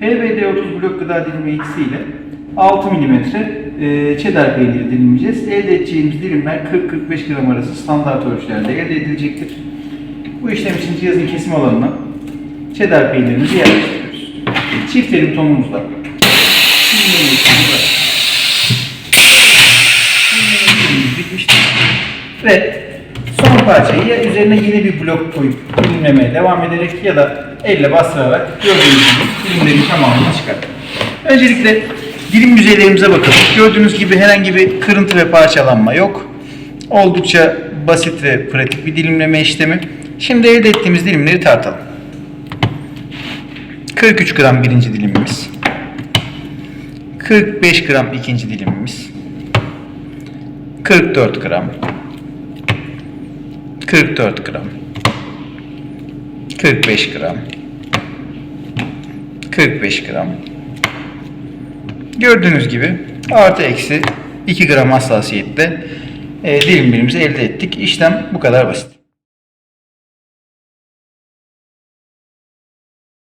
PBD30 blok gıda dilimi X'i ile 6 mm cheddar peyniri dilimleyeceğiz. Elde edeceğimiz dilimler 40-45 gram arası standart ölçülerde elde edilecektir. Bu işlem için cihazın kesim alanına cheddar peynirimizi yerleştiriyoruz. Çift elim tonumuzla. Ve parçayı ya üzerine yeni bir blok koyup dilimlemeye devam ederek ya da elle bastırarak gördüğünüz gibi dilimlerin tamamını çıkartın. Öncelikle dilim yüzeylerimize bakalım. Gördüğünüz gibi herhangi bir kırıntı ve parçalanma yok. Oldukça basit ve pratik bir dilimleme işlemi. Şimdi elde ettiğimiz dilimleri tartalım. 43 gram birinci dilimimiz. 45 gram ikinci dilimimiz. 44 gram. 44 gram. 45 gram. 45 gram. Gördüğünüz gibi artı eksi 2 gram hassasiyetle e, dilimlerimizi elde ettik. İşlem bu kadar basit.